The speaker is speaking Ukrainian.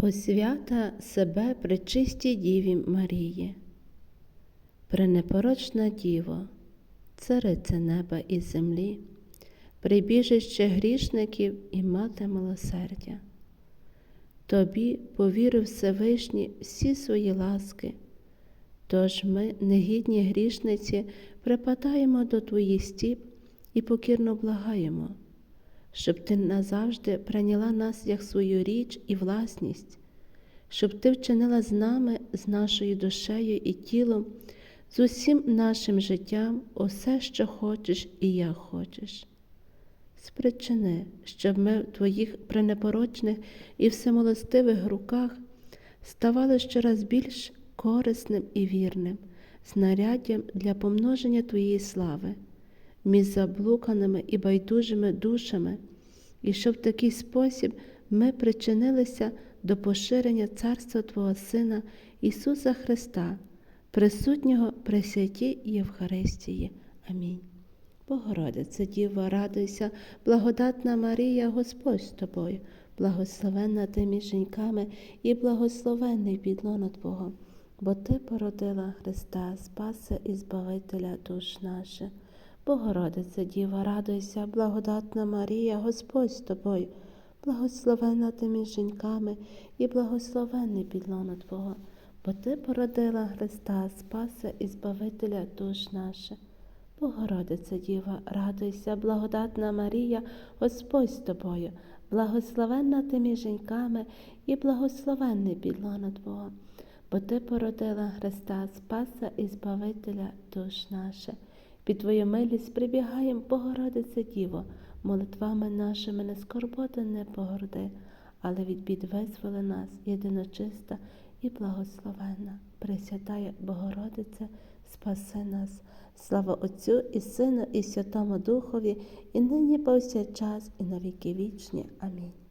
Посвята себе пречистій Діві Марії. Пренепорочна Діво, царице неба і землі, прибіжище грішників і мати милосердя. Тобі повірив Всевишній всі свої ласки, тож ми, негідні грішниці, припадаємо до Твоїх стіп і покірно благаємо, щоб Ти назавжди прийняла нас як свою річ і власність, щоб Ти вчинила з нами, з нашою душею і тілом, з усім нашим життям усе, що хочеш і як хочеш. Спричини, щоб ми в Твоїх пренепорочних і всемилостивих руках ставали щораз більш корисним і вірним, знаряддям для помноження Твоєї слави, між заблуканими і байдужими душами, і щоб в такий спосіб ми причинилися до поширення Царства Твого Сина Ісуса Христа, присутнього при святій Євхаристії. Амінь. Богородице, Діво, радуйся, благодатна Марія, Господь з тобою, благословенна ти між жінками і благословенний підлона Твого, бо Ти породила Христа, Спаса і Збавителя душ наших. Богородице, Діво, радуйся, благодатна Марія, Господь з тобою, благословенна ти між жінками і благословенний підлона Твого, бо Ти породила Христа, Спаса і Збавителя душ наших. Богородице Діва, радуйся, благодатна Марія, Господь з тобою, благословенна ти між жінками і благословенний підлона Твого, бо Ти породила Христа, Спаса і Збавителя душ наших. Під Твою милість прибігаєм, Богородице Діво, молитвами нашими не скорботи не погорди, але від бід визволи нас, єдиночиста і благословенна. Пресвятає Богородице, спаси нас. Слава Отцю і Сину, і Святому Духові, і нині повсякчас, і на віки вічні. Амінь.